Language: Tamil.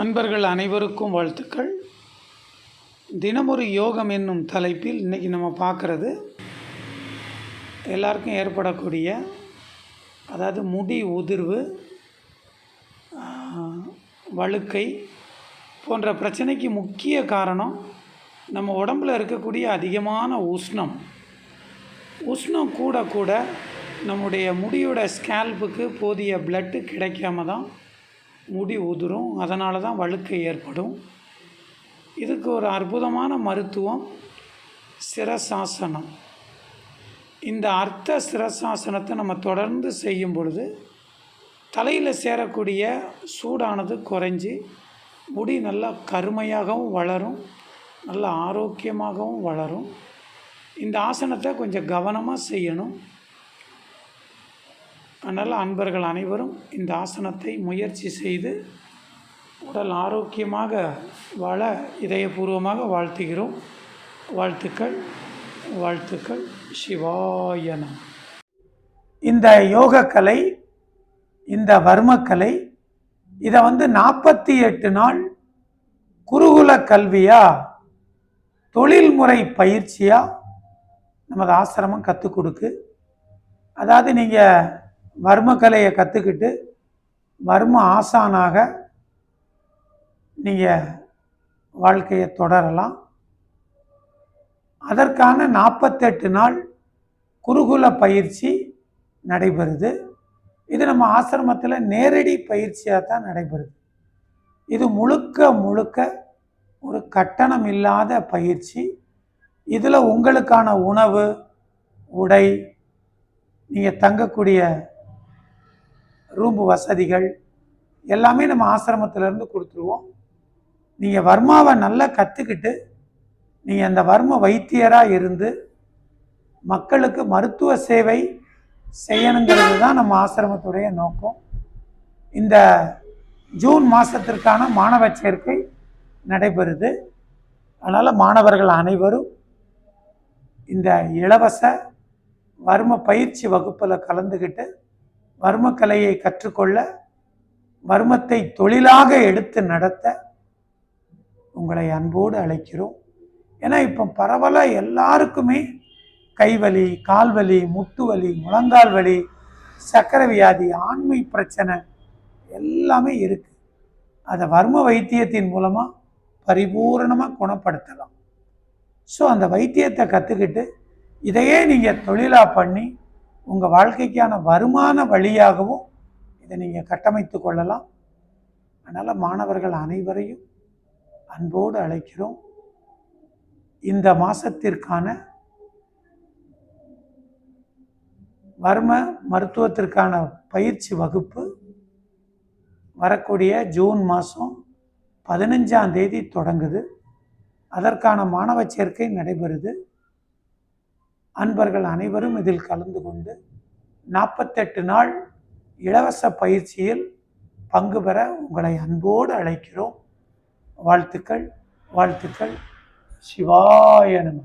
அன்பர்கள் அனைவருக்கும் வாழ்த்துக்கள். தினமொரு யோகம் என்னும் தலைப்பில் இன்றைக்கி நம்ம பார்க்குறது. எல்லாருக்கும் ஏற்படக்கூடிய அதாவது முடி உதிர்வு வழுக்கை போன்ற பிரச்சனைக்கு முக்கிய காரணம் நம்ம உடம்புல இருக்கக்கூடிய அதிகமான உஷ்ணம். உஷ்ணம் கூட கூட நம்முடைய முடியோட ஸ்கேல்புக்கு போதிய பிளட்டு கிடைக்காம தான் முடி உதிரும். அதனால தான் வழுக்கை ஏற்படும். இதுக்கு ஒரு அற்புதமான மருத்துவம் சிரசாசனம். இந்த அர்த்த சிரசாசனத்தை நம்ம தொடர்ந்து செய்யும் பொழுது தலையில் சேரக்கூடிய சூடானது குறைஞ்சி முடி நல்லா கருமையாகவும் வளரும். நல்ல ஆரோக்கியமாகவும் வளரும். இந்த ஆசனத்தை கொஞ்சம் கவனமாக செய்யணும். அதனால் அன்பர்கள் அனைவரும் இந்த ஆசனத்தை முயற்சி செய்து உடல் ஆரோக்கியமாக வாழ இதயபூர்வமாக வாழ்த்துகிறோம். வாழ்த்துக்கள் வாழ்த்துக்கள். சிவாயனம் இந்த யோகக்கலை இந்த வர்மக்கலை இதை வந்து நாற்பத்தி எட்டு நாள் குருகுல கல்வியா தொழில்முறை பயிற்சியாக நமது ஆசிரமம் கற்றுக் கொடுக்கு. அதாவது நீங்கள் வர்மக்கலையை கற்றுக்கிட்டு மர்ம ஆசானாக நீங்கள் வாழ்க்கையை தொடரலாம். அதற்கான நாற்பத்தெட்டு நாள் குருகுல பயிற்சி நடைபெறுது. இது நம்ம ஆசிரமத்தில் நேரடி பயிற்சியாக தான் நடைபெறுது. இது முழுக்க முழுக்க ஒரு கட்டணம் இல்லாத பயிற்சி. இதில் உங்களுக்கான உணவு உடை நீங்கள் தங்கக்கூடிய ரூம் வசதிகள் எல்லாமே நம்ம ஆசிரமத்திலேருந்து கொடுத்துருவோம். நீங்கள் வர்மாவை நல்லா கற்றுக்கிட்டு நீங்கள் அந்த வர்ம வைத்தியராக இருந்து மக்களுக்கு மருத்துவ சேவை செய்யணுங்கிறது தான் நம்ம ஆசிரமத்துடைய நோக்கம். இந்த ஜூன் மாதத்திற்கான மாணவ சேர்க்கை நடைபெறுது. அதனால் மாணவர்கள் அனைவரும் இந்த இலவச வர்ம பயிற்சி வகுப்பில் கலந்துக்கிட்டு வர்மக்கலையை கற்றுக்கொள்ள வர்மத்தை தொழிலாக எடுத்து நடத்த உங்களை அன்போடு அழைக்கிறோம். ஏன்னா இப்போ பரவலாக எல்லாருக்குமே கைவலி கால்வலி முட்டு வலி முழங்கால் வலி சக்கரை வியாதி ஆண்மை பிரச்சனை எல்லாமே இருக்குது அதை வர்ம வைத்தியத்தின் மூலமாக பரிபூரணமாக குணப்படுத்தலாம். ஸோ அந்த வைத்தியத்தை கற்றுக்கிட்டு இதையே நீங்கள் தொழிலாக பண்ணி உங்கள் வாழ்க்கைக்கான வருமான வழியாகவும் இதை நீங்கள் கட்டமைத்து கொள்ளலாம். அதனால் மாணவர்கள் அனைவரையும் அன்போடு அழைக்கிறோம். இந்த மாதத்திற்கான வர்ம மருத்துவத்திற்கான பயிற்சி வகுப்பு வரக்கூடிய ஜூன் மாதம் பதினஞ்சாம் தேதி தொடங்குது. அதற்கான மாணவ சேர்க்கை நடைபெறுது. அன்பர்கள் அனைவரும் இதில் கலந்து கொண்டு நாற்பத்தெட்டு நாள் இலவச பயிற்சியில் பங்கு பெற உங்களை அன்போடு அழைக்கிறோம். வாழ்த்துக்கள் வாழ்த்துக்கள். சிவாய நம.